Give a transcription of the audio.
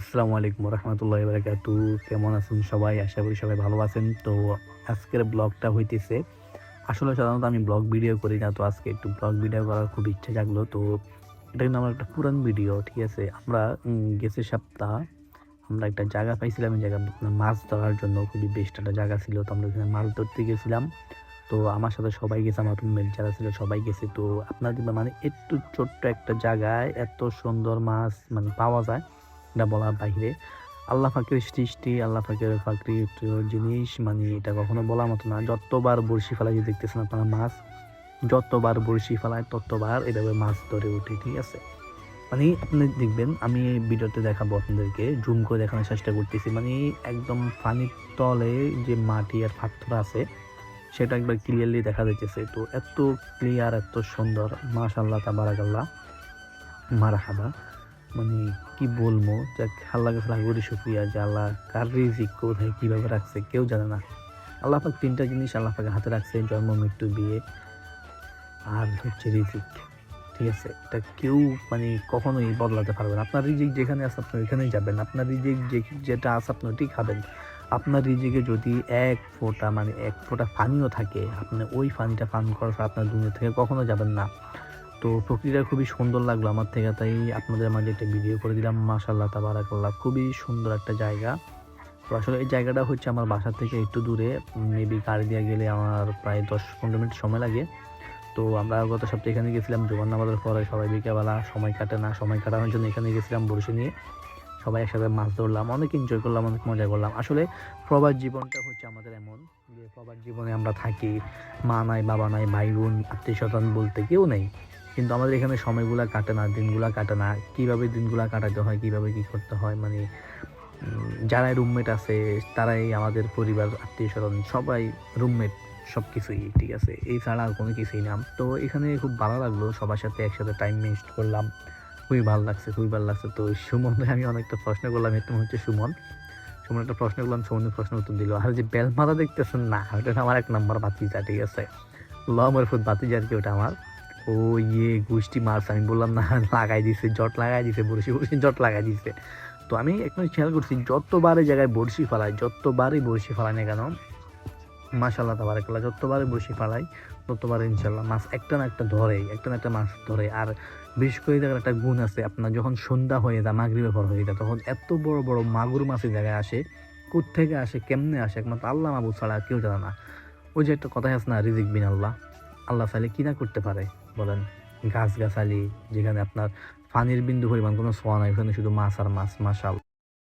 আসসালামু আলাইকুম রহমতুল্লাহ বারাকাতু কেমন আছেন সবাই? আশা করি সবাই ভালো আছেন। তো আজকের ব্লগটা হইতেছে, আসলে সাধারণত আমি ব্লগ ভিডিও করি না, তো আজকে একটু ব্লগ ভিডিও করার খুব ইচ্ছে জাগলো। তো এটা কিন্তু আমার একটা পুরান ভিডিও, ঠিক আছে? আমরা গেছে সপ্তাহ, আমরা একটা জায়গা পাইছিলাম, এই জায়গা মাছ ধরার জন্য খুবই বেস্ট একটা জায়গা ছিল। তো আমরা ওখানে মাছ ধরতে গেছিলাম। তো আমার সাথে সবাই গেছে, আমার রুমমেট যারা ছিল সবাই গেছে। তো আপনাদের মানে একটু ছোট্ট একটা জায়গায় এত সুন্দর মাছ মানে পাওয়া যায়। এটা বলার বাইরে আল্লাহ ফাকির সৃষ্টি, আল্লাহ ফাকির ফাকরি জিনিস মানে এটা কখনো বলার মতো না। যতবার বড়শি ফেলাই যে দেখতেছেন আপনারা মাছ? যতবার বড়শি ফেলায়, ততবার এভাবে মাছ ধরে ওঠে, ঠিক আছে? মানে আপনি দেখবেন, আমি ভিডিওতে দেখাবো আপনাদেরকে, জুম করে দেখানোর চেষ্টা করতেছি। মানে একদম পানির তলে যে মাটি আর পাথর আছে, সেটা একবার ক্লিয়ারলি দেখা যাইতেছে। তো এত ক্লিয়ার এত সুন্দর মাশাল্লাহ তাবারাকাল্লাহ, মারহাবা। মানে কি বলব? যাক আল্লাহ কাছে কোটি শুক্রিয়া যে আল্লাহ কার রিজিক, কোথায় কীভাবে রাখছে, কেউ জানে না। আল্লাহ পাক তিনটা জিনিস আল্লাহ পাকে হাতে রাখছে জন্ম, মৃত্যু, বিয়ে আর হচ্ছে রিজিক, ঠিক আছে? এটা কেউ মানে কখনোই বদলাতে পারবে না। আপনার রিজিক যেখানে আছে আপনি ওইখানেই যাবেন। আপনার রিজিক যে, যেটা আছে আপনি ওটি খাবেন। আপনার রিজিকে যদি এক ফোঁটা মানে এক ফোঁটা পানিও থাকে, আপনি ওই পানিটা পান করার আপনার দুনিয়া থেকে কখনো যাবেন না। তো প্রকৃতিটা খুবই সুন্দর লাগল আমার থেকে, তাই আপনাদের মাঝে একটা ভিডিও করে দিলাম। মাশাল্লাহ তাবারাকাল্লাহ। খুবই সুন্দর একটা জায়গা। তো আসলে এই জায়গাটা হচ্ছে আমার বাসা থেকে একটু দূরে। মেবি গাড়ি দিয়ে গেলে আমার প্রায় দশ পনেরো মিনিট সময় লাগে। তো আমরা গত সপ্তাহে এখানে গেছিলাম জোবান নামাজের পরে সবাই বিকেলবেলা সময় কাটে না, সময় কাটানোর জন্য এখানে গেছিলাম বসে নিয়ে। সবাই একসাথে মাছ ধরলাম, অনেক এনজয় করলাম, অনেক মজা করলাম। আসলে প্রবাস জীবনটা হচ্ছে আমাদের এমন যে প্রবাস জীবনে আমরা থাকি, মা নাই, বাবা নাই, ভাই বোন, আত্মীয় স্বজন বলতে কেউ নেই। কিন্তু আমাদের এখানে সময়গুলো কাটে না, দিনগুলো কাটে না। কীভাবে দিনগুলো কাটাতে হয়, কীভাবে কী করতে হয় মানে যারাই রুমমেট আছে, তারাই আমাদের পরিবার আত্মীয় স্বজন সবাই রুমমেট সব কিছুই ঠিক আছে? এই ছাড়া আর কোনো কিছুই না। তো এখানে খুব ভালো লাগল, সবার সাথে একসাথে টাইম ওয়েস্ট করলাম। খুবই ভালো লাগছে, খুবই ভালো লাগছে। তো সুমনকে আমি অনেকটা প্রশ্ন করলাম একটু হচ্ছে সুমন। সুমন একটা প্রশ্ন করলাম সুমনের প্রশ্ন উত্তর দিল। আর যে বেলমাথা দেখতেছেন, না ওটা আমার এক নম্বর বাতিজা ঠিক আছে? ল, মরফুত বাতিজা আর কি, ওটা আমার। ও ইয়ে গোষ্ঠী মাছ, আমি বললাম, না, লাগাই দিছে, জট লাগাই দিছে, বড়শি বড়শি, জট লাগাই দিছে। তো আমি একটা খেয়াল করছি যতবারে জায়গায় বড়শি ফালাই, যতবারই বড়শি ফালাই না কেন মাশাল্লাহ তাবারাকাল্লাহ যতবারে বড়শি ফালাই ততবার ইনশাল্লাহ মাছ একটা না একটা ধরে একটা না একটা মাছ ধরে আর বিশেষ করে দেখার একটা গুণ আছে, আপনার যখন সন্ধ্যা হয়ে যায়, মাগরিবের ব্যাপার হয়ে যায়, তখন এত বড় বড় মাগুর মাছের জায়গায় আসে থেকে আসে, কেমনে আসে, একমাত্র আল্লাহ মাবুদ ছাড়া কেউ জানে না। ওই যে একটা কথাই আছে না, রিজিক বিন আল্লাহ আল্লাহ চাইলে কি না করতে পারে। বলেন গাছগাছালি যেখানে আপনার পানির বিন্দু পরিমাণ কোনো ছোঁয়া নাই, ওখানে শুধু মাছ আর মাছ মাশাল